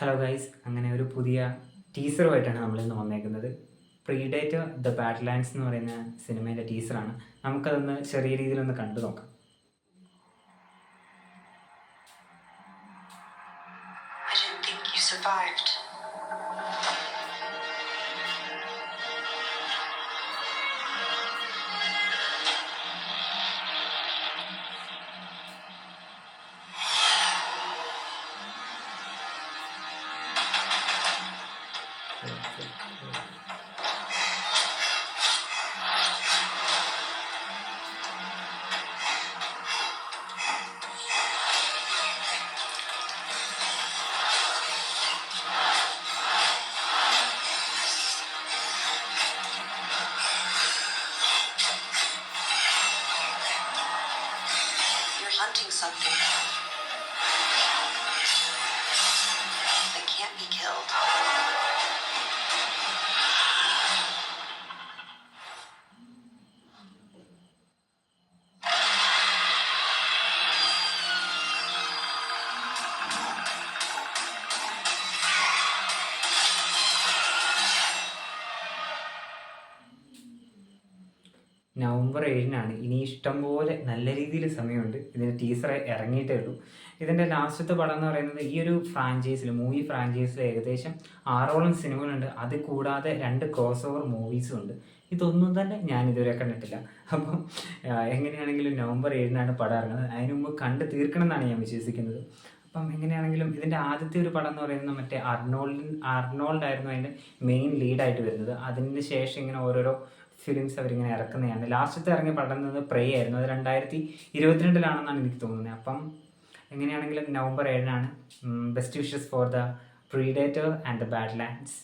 Hello guys അങ്ങനെ ഒരു പുതിയ ടീസറുമായിട്ടാണ് നമ്മളിന്ന് വന്നേക്കുന്നത്. പ്രീഡേറ്റ് ദ ബാഡ് ലാൻഡ്സ് എന്ന് പറയുന്ന സിനിമയിലെ ടീസറാണ്. നമുക്കതൊന്ന് ചെറിയ രീതിയിലൊന്ന് കണ്ടു നോക്കാം. I think you survived. Hunting something November ഏഴിനാണ്. ഇനി ഇഷ്ടം പോലെ നല്ല രീതിയിൽ സമയമുണ്ട്. ഇതിന്റെ ടീസർ ഇറങ്ങിയിട്ടേ ഉള്ളൂ. ഇതിന്റെ ലാസ്റ്റത്തെ പടം എന്ന് പറയുന്നത് ഈ ഒരു ഫ്രാഞ്ചൈസിൽ മൂവി ഫ്രാഞ്ചൈസിൽ ഏകദേശം ആറോളം സിനിമകളുണ്ട്. അത് കൂടാതെ രണ്ട് ക്രോസ് ഓവർ മൂവീസും ഉണ്ട്. ഇതൊന്നും തന്നെ ഞാൻ ഇതുവരെ കണ്ടിട്ടില്ല. അപ്പം എങ്ങനെയാണെങ്കിലും നവംബർ ഏഴിനാണ് പടം ഇറങ്ങുന്നത്. അതിനു മുമ്പ് കണ്ട് തീർക്കണം എന്നാണ് ഞാൻ വിശ്വസിക്കുന്നത്. അപ്പം എങ്ങനെയാണെങ്കിലും ഇതിന്റെ ആദ്യത്തെ ഒരു പടം എന്ന് പറയുന്നത് മറ്റേ അർണോൾഡ് അർണോൾഡ് ആയിരുന്നു അതിന്റെ മെയിൻ ലീഡായിട്ട് വരുന്നത്. അതിന് ശേഷം ഇങ്ങനെ ഓരോരോ ഫിലിംസ് അവരിങ്ങനെ ഇറക്കുന്നതാണ്. ലാസ്റ്റത്തെ ഇറങ്ങിയ പടം എന്നത് പ്രേ ആയിരുന്നു. അത് രണ്ടായിരത്തി ഇരുപത്തിരണ്ടിലാണെന്നാണ് എനിക്ക് തോന്നുന്നത്. അപ്പം എങ്ങനെയാണെങ്കിലും നവംബർ ഏഴിനാണ് best wishes for the predator and the badlands